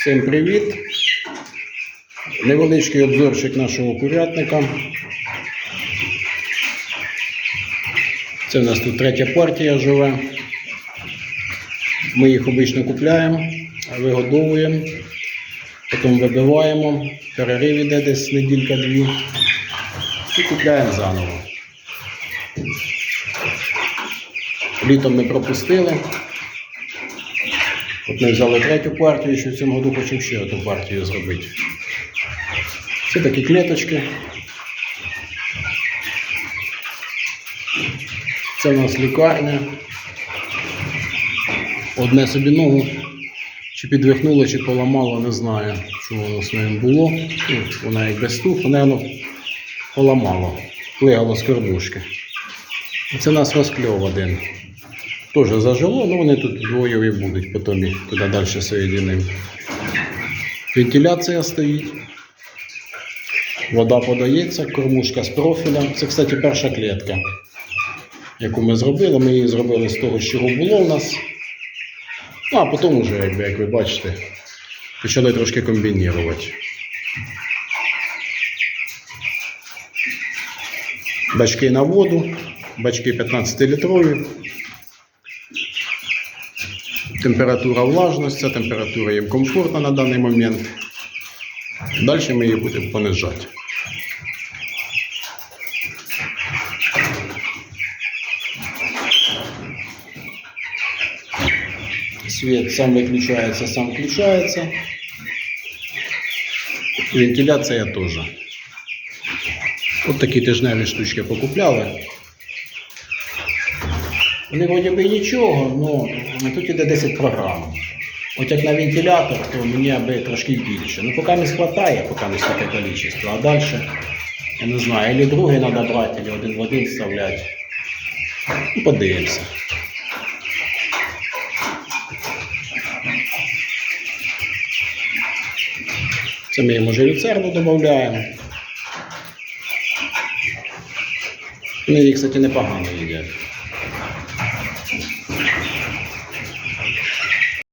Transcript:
Всім привіт! Невеличкий обзорчик нашого курятника. Це в нас тут третя партія живе. Ми їх обично купляємо, вигодовуємо, потім вибиваємо, перерив іде десь неділька-дві і купляємо заново. Літом ми пропустили. От ми взяли третю партію, що в цьому году хочемо ще одну партію зробити. Це такі клеточки. Це в нас лікарня. Одне собі ногу чи підвихнуло, чи поламало, не знаю, що воно з ним було. Ну, вона як без стух, вона поламало, плигало з кормушки. Це у нас розкльов один. Теж зажило, але вони тут двоєві будуть, потім туди далі соєдинимо. Вентиляція стоїть. Вода подається, кормушка з профілем. Це, кстати, перша клітка, яку ми зробили. Ми її зробили з того, що було у нас. Ну, а потім вже, як ви бачите, почали трошки комбінувати. Бачки на воду, бачки 15-літрові. Температура влажності, температура їм комфортна на даний момент. Далі ми її будемо понижати. Свет сам выключается, сам включается. І Вентиляція теж. От такі тижневі штучки покупляли. Вони вроді би нічого, але тут іде 10 програм. От як на вентилятор, то мені аби трошки більше. Ну поки не схватає, поки не таке кількість. А далі, я не знаю, або другий треба брати, або один в один вставляти. Ну, подивимося. Це ми вже люцерну додаємо. Їх, кстати, непогано їдять. Thank you.